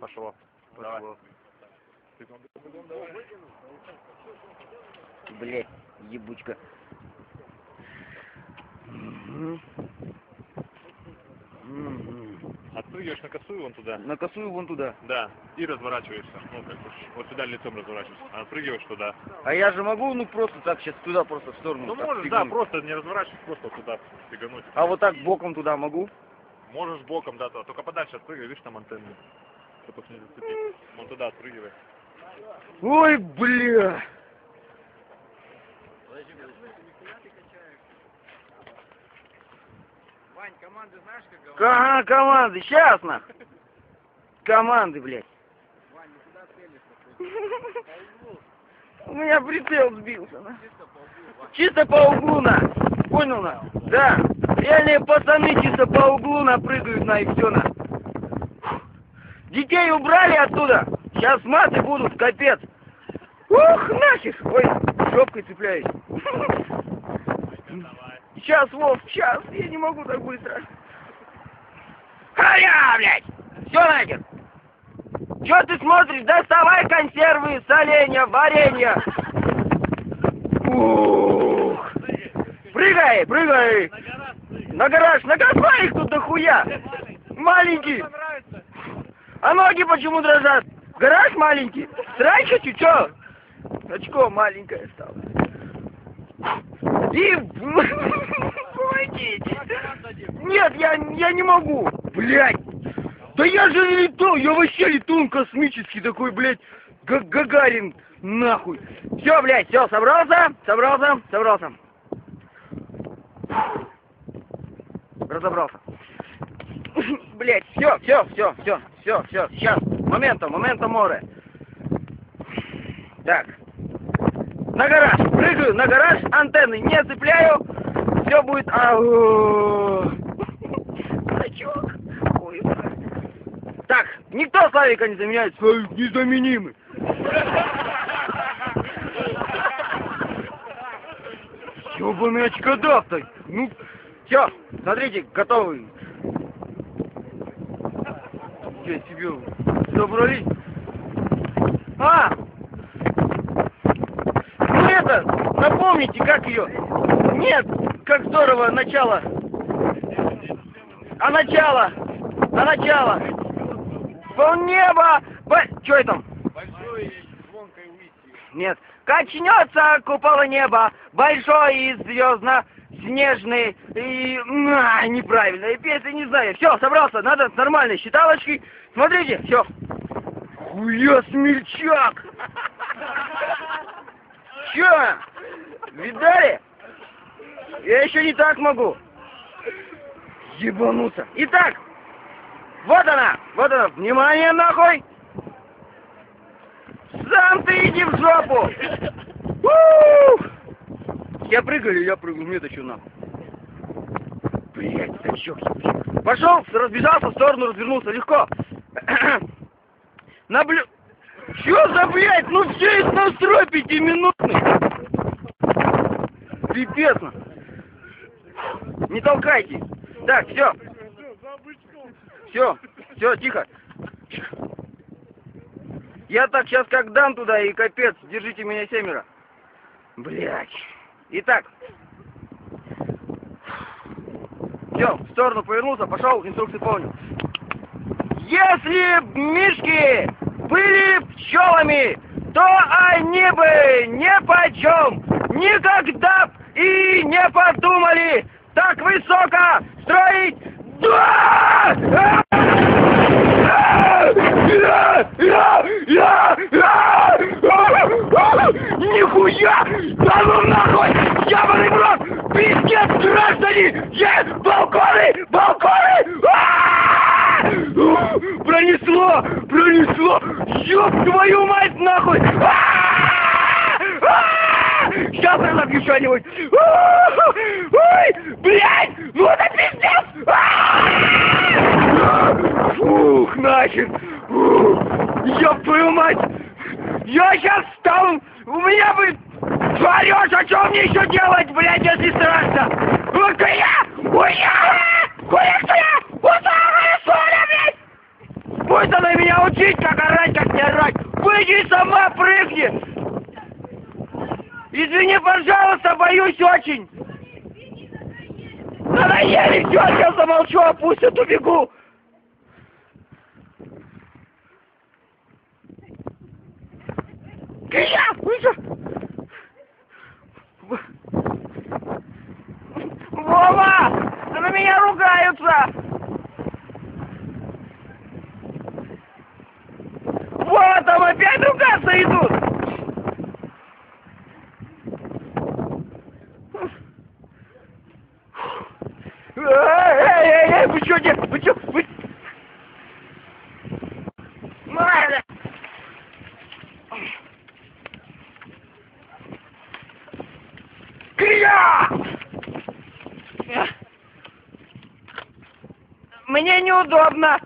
Пошло. Пошло. Блять, ебучка. Отпрыгиваешь на косую вон туда. Накосую вон туда. Да. И разворачиваешься. Ну, как бы, вот сюда лицом разворачиваешься. А отпрыгиваешь туда. А я же могу, ну просто так сейчас туда просто в сторону. Ну, можешь, да, фигнуть. просто не разворачивайся, просто туда фигануть. А вот так боком туда могу? Можешь боком, да, туда. только подальше отпрыгивай, видишь, там антенны. Чтобы их не зацепить. Вон туда отпрыгивай. Ой, бля. Вань, команды знаешь, как говорят? Ага, команды, сейчас на. Команды, блядь. Вань, ну куда целишься? У меня прицел сбился, на. Чисто по углу, Вань. Чисто по углу, на. Понял, на? Да. Реальные пацаны чисто по углу напрыгают на и все, на. Детей убрали оттуда. Сейчас маты будут, капец. Ух, нахер. Ой, жопкой цепляюсь. Сейчас, Вов, сейчас. Я не могу так быстро. Халя, блядь. Все нахер. Че ты смотришь? Доставай консервы, соленья, варенье. Ух. Прыгай, прыгай. На гараж, на гараж их тут дохуя. Маленький. А ноги почему дрожат? Гараж маленький. Срать хочу, чё? Очко маленькое стало. И... Помогите. Нет, я, я не могу. Блядь. Да я же не летал, я вообще летун космический такой, блядь, Га- Гагарин, нахуй. Все, блядь, все, собрался, собрался, собрался. Разобрался. Блядь, все, все, все, все, все, все, сейчас, моментом, моментом море. Так. На гараж, прыгаю на гараж, антенны не цепляю, все будет... Дурачок. Так, никто Славика не заменяет, Славик незаменимый. Ёбаный очкодав-то. Ну, все, смотрите, готовы. Я себе собрались. А! Ну это, напомните, как ее? Нет, как здорово, начало. А начало? А начало? Пол неба! По... Что это уйти. Нет. Качнется купола неба, большой и звездно снежный и... А, неправильно, песня не знаю. Все, собрался, надо с нормальной считалочкой. Смотрите, все. Хуя смельчак! Че? Видали? Я еще не так могу. Ебануться. Итак, вот она, вот она, внимание нахуй! Сам ты иди в жопу! Ух! Я прыгаю, я прыгаю, мне-то что нахуй? Блять, сачок, Пошел, разбежался в сторону, развернулся, легко. Наблю... Чё за, блядь, ну все есть настрой пятиминутный. Пипец, ну. Не толкайте. Так, все. Все, все, тихо. Я так сейчас как дам туда и капец, держите меня семеро. Блять. Итак. Все, в сторону повернулся, пошел, инструкции помню. Если б мишки были пчелами, то они бы ни почем никогда б и не подумали так высоко строить Да! Нихуя! Да ну нахуй! Ябаный в рот! Пиздец, граждане! Есть балконы! Балконы! А! Пронесло! Пронесло! Ёб твою мать нахуй! Сейчас разобью что-нибудь! Ой! Блядь! Вот это пиздец! А! Фух, нахер! Ёб твою мать! Я сейчас там... У меня бы... Тварёшь, а что мне еще делать, блядь, если страшно? Хуя! Хуя! Хуя, хуя! Хуя, хуя, блядь! будет она меня учить, как орать, как не орать. Выйди сама, прыгни. Извини, пожалуйста, боюсь очень. Надоели, все, я замолчу, опустят, убегу. Кия, вы что? Вова! Да на меня ругаются! Вова, там опять ругаться идут! Эй, эй, эй, вы что, нет, вы что, вы... Марля! Крия! Мне неудобно.